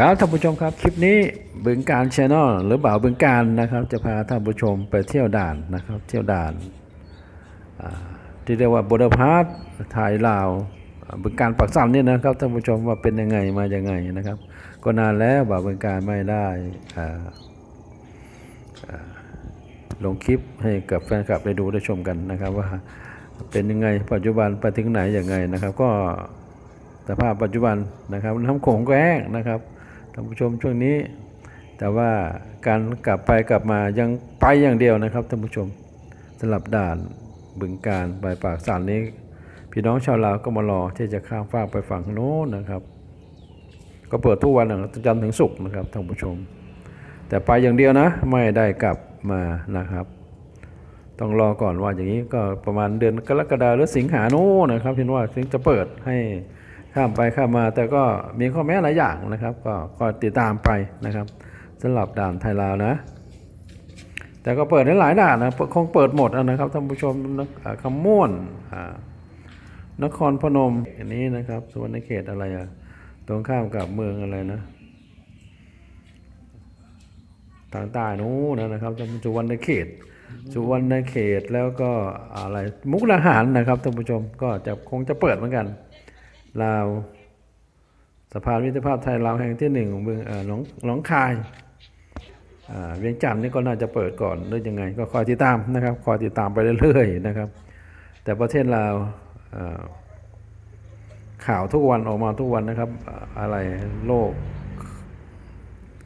ครับท่านผู้ชมครับคลิปนี้บึงการช n แนลหรือบ่าวบึงการนะครับ จะพาท่านผู้ชมไปเที่ยวด่านนะครับ เที่ยวด่านที่เรียกว่าบดพาร์ทไทยลาวบึงการปักสันนี่นะครับท่านผู้ชมว่าเป็นยังไงมายังไงนะครับ ก็นานแล้วบ่าวบึงการไม่ได้ลงคลิปให้กับแฟนคลับได้ดูได้ชมกันนะครับ ว่าเป็นยังไงปัจจุบันไปถึงไหนอย่างไงนะครับ ก็สภาพปัจจุบันนะครับน้ำโขงก็แห้งนะครับ ท่านผู้ชมช่วงนี้ แต่ว่าการกลับไปกลับมายังไปอย่างเดียวนะครับท่านผู้ชมสลับด่านบึงการไปปากสานนี้ พี่น้องชาวลาวก็มารอที่จะข้ามฟากไปฝั่งโน้นนะครับ ก็เปิดทุกวันจันทร์ถึงศุกร์นะครับท่านผู้ชม แต่ไปอย่างเดียวนะไม่ได้กลับมานะครับ ต้องรอก่อนว่าอย่างนี้ก็ประมาณเดือนกรกฎาหรือสิงหาโน่นนะครับเห็นว่าถึงจะเปิดให้ ข้ามไปข้ามมาแต่ก็มีข้อแม้หลายอย่างนะครับ ก็ก็ติดตามไปนะครับสำหรับด่านไทยลาวนะ แต่ก็เปิดได้หลายด่านนะคงเปิดหมดนะครับท่านผู้ชมนะอ่าคำม่วนนครพนมอันนี้นะครับส่วนในเขตอะไรอะตรงข้ามกับเมืองอะไรนะ ทางใต้นู้นนะครับสุวรรณเขตสุวรรณเขตแล้วก็อะไรมุกดาหารนะครับท่านผู้ชมก็จะคงจะเปิดเหมือนกัน ลาวสะพานมิตรภาพไทยลาวแห่งที่หนึ่งของเมืองหนองหนองคายเวียงจันทร์นี่ก็น่าจะเปิดก่อนหรือยังไง ก็คอยติดตามนะครับคอยติดตามไปเรื่อยๆนะครับ แต่ประเทศลาวข่าวทุกวันออกมาทุกวันนะครับอ่าอะไรโรค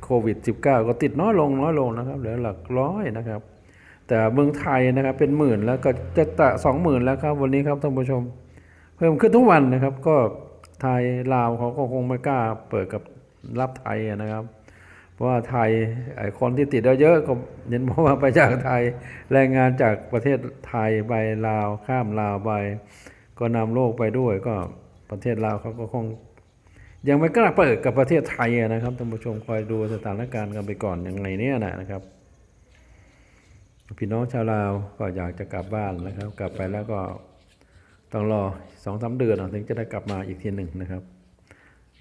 โควิด -19 ก็ติดน้อยลงน้อยลงนะครับเหลือหลักร้อยนะครับ แต่เมืองไทยนะครับเป็นหมื่นแล้วก็จะแตะสองหมื่นแล้วครับวันนี้ครับท่านผู้ชม เพิ่มขึ้นทุกวันนะครับ ก็ไทยลาวเขาก็คงไม่กล้าเปิดกับรับไทยนะครับ เพราะว่าไทยไอ้คนที่ติดเยอะก็เน้นบอกว่าไปจากไทยแรงงานจากประเทศไทยไปลาวข้ามลาวไปก็นำโรคไปด้วยก็ประเทศลาวเขาก็คงยังไม่กล้าเปิดกับประเทศไทยนะครับท่านผู้ชมคอยดูสถานการณ์กันไปก่อนยังไงเนี่ยนะครับพี่น้องชาวลาวก็อยากจะกลับบ้านนะครับ กลับไปแล้วก็ ต้องรอสองสาเดือนถึงจะได้กลับมาอีกทีหนึ่งนะครับ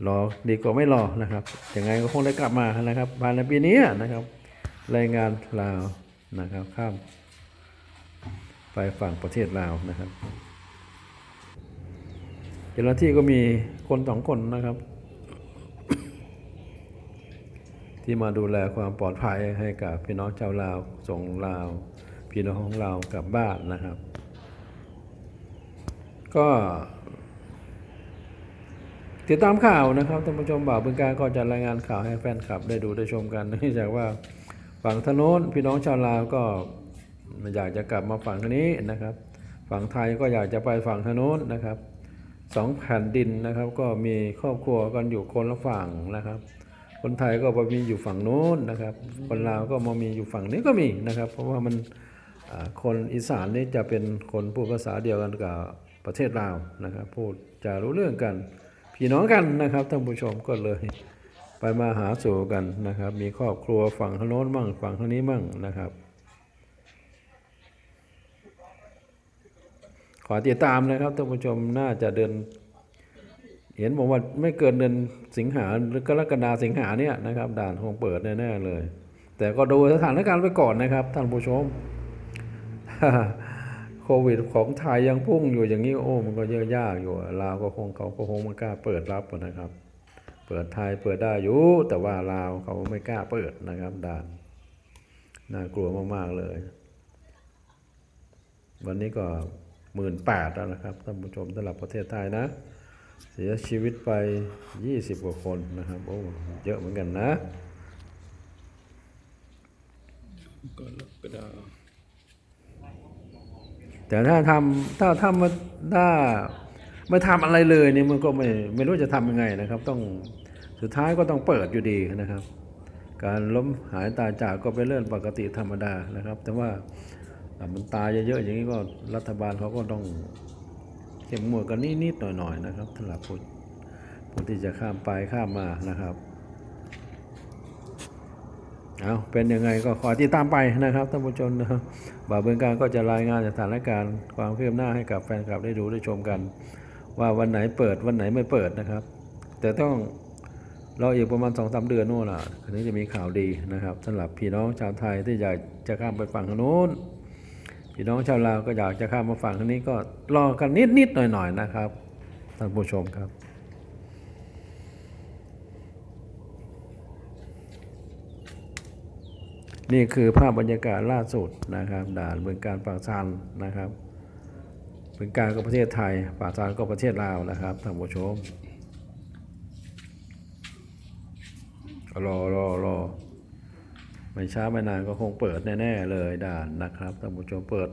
รอดีกว่าไม่รอนะครับยังไงก็คงได้กลับมานะครับภายในปีนี้นะครับ รายงานลาวนะครับ ข้ามไปฝั่งประเทศลาวนะครับเจ้าหน้าที่ก็มีคนสองคนนะครับ ที่มาดูแลความปลอดภัยให้กับพี่น้องชาวลาวส่งลาว พี่น้องของเรากลับบ้านนะครับ ก็ ติดตามข่าวนะครับท่านผู้ชมบ่าวบึงการก็จะรายงานข่าวให้แฟนคลับ ได้ดูได้ชมกันเนื่องจากว่าฝั่งถนนพี่น้องชาวลาวก็อยากจะกลับมาฝั่งนี้นะครับ ฝั่งไทยก็อยากจะไปฝั่งถนนนะครับสองแผ่นดินนะครับ ก็มีครอบครัวกันอยู่คนละฝั่งนะครับ คนไทยก็มามีอยู่ฝั่งโน้นนะครับ คนลาวก็มามีอยู่ฝั่งนี้ก็มีนะครับ เพราะว่ามันคนอีสานนี่จะเป็นคนพูดภาษาเดียวกันกับ ประเทศลาวนะครับ พูดจะรู้เรื่องกัน พี่น้องกันนะครับท่านผู้ชมก็เลย ไปมาหาสู่กันนะครับ มีครอบครัวฝั่งโน้นมั่งฝั่งทางนี้มั่งนะครับ ขอติดตามนะครับท่านผู้ชมน่าจะเดิน เห็นบอกว่าไม่เกินเดือนสิงหาหรือกรกฎาสิงหาเนี่ยนะครับด่านคงเปิดแน่ๆเลย แต่ก็ดูสถานการณ์ไปก่อนนะครับท่านผู้ชม ควิดของไทยยังพุ่งอยู่อย่างนี้โอ้มันก็เยอะยากอยู่ลาวก็คงเขาก็คงไม่กล้าเปิดรับนะครับ เปิดไทยเปิดได้อยู่แต่ว่าลาวเขาไม่กล้าเปิดนะครับด่านน่ากลัวมากๆเลย วันนี้ก็หมื่นแปดแล้วนะครับท่านผู้ชมสำหรับประเทศไทยนะ เสียชีวิตไป 20 กว่าคนนะครับโอ้เยอะเหมือนกันนะก็กระดา แต่ถ้าทำถ้าถ้ามาถ้าไม่ทำอะไรเลยเนี่ยมันก็ไม่ไม่รู้จะทำยังไงนะครับ ต้องสุดท้ายก็ต้องเปิดอยู่ดีนะครับ การล้มหายตายจากก็เป็นเรื่องปกติธรรมดานะครับ แต่ว่ามันตายเยอะๆอย่างนี้ก็รัฐบาลเขาก็ต้องเข้มงวดกันนิดๆหน่อยๆนะครับสำหรับผู้ผู้ที่จะข้ามไปข้ามมานะครับ เอาเป็นยังไงก็ขอติดตามไปนะครับท่านผู้ชมนะครับบ่าวเบืองการก็จะรายงานสถานการณ์ความคืบหน้าให้กับแฟนคลับได้ดูได้ชมกัน ว่าวันไหนเปิดวันไหนไม่เปิดนะครับ แต่ต้องรออีกประมาณสองสามเดือนโน่นล่ะถึงจะมีข่าวดีนะครับสำหรับพี่น้องชาวไทยที่อยากจะข้ามไปฝั่งโน้นพี่น้องชาวลาวก็อยากจะข้ามมาฝั่งทางนี้ก็รอกันนิดนิดๆหน่อยหน่อยๆนะครับท่านผู้ชมครับ นี่คือภาพบรรยากาศล่าสุดนะครับ ด่านเมืองการปากซานนะครับเป็นการก็ประเทศไทย ปากซานก็ประเทศลาวนะครับท่านผู้ชมรอรอรอไม่ช้าไม่นานก็คงเปิดแน่ๆเลยด่านนะครับท่านผู้ชมเปิด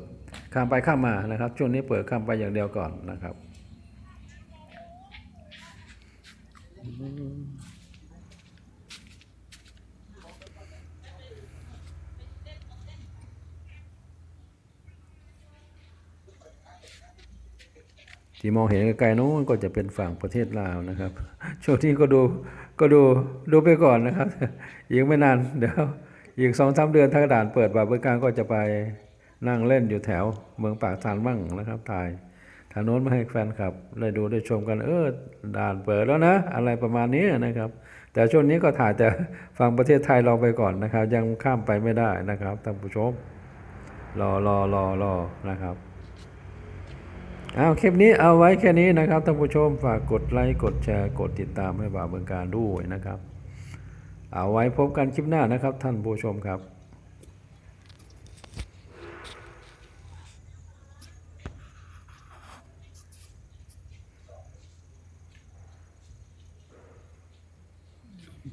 ข้ามไปข้ามมานะครับ ช่วงนี้เปิดข้ามไปอย่างเดียวก่อนนะครับ ที่มองเห็นไกลๆนู้นก็จะเป็นฝั่งประเทศลาวนะครับ ช่วงนี้ก็ดูก็ดูดูไปก่อนนะครับอีกไม่นานเดี๋ยวอีกสองสามเดือนถ้าด่านเปิดบาเบิกการก็จะไปนั่งเล่นอยู่แถวเมืองปากซานบ้างนะครับถ่ายทางโน้นมาให้แฟนคลับได้ดูได้ชมกันเออด่านเปิดแล้วนะ อะไรประมาณนี้นะครับ แต่ช่วงนี้ก็ถ่ายแต่ฝั่งประเทศไทยเราไปก่อนนะครับ ยังข้ามไปไม่ได้นะครับท่านผู้ชมรอรอรอรอนะครับ เอาคลิปนี้เอาไว้แค่นี้นะครับท่านผู้ชมฝากกดไลค์กดแชร์กดติดตามให้บ่าวเมืองการด้วยนะครับ เอาไว้พบกันคลิปหน้านะครับ ท่านผู้ชมครับ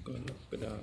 กรกฎา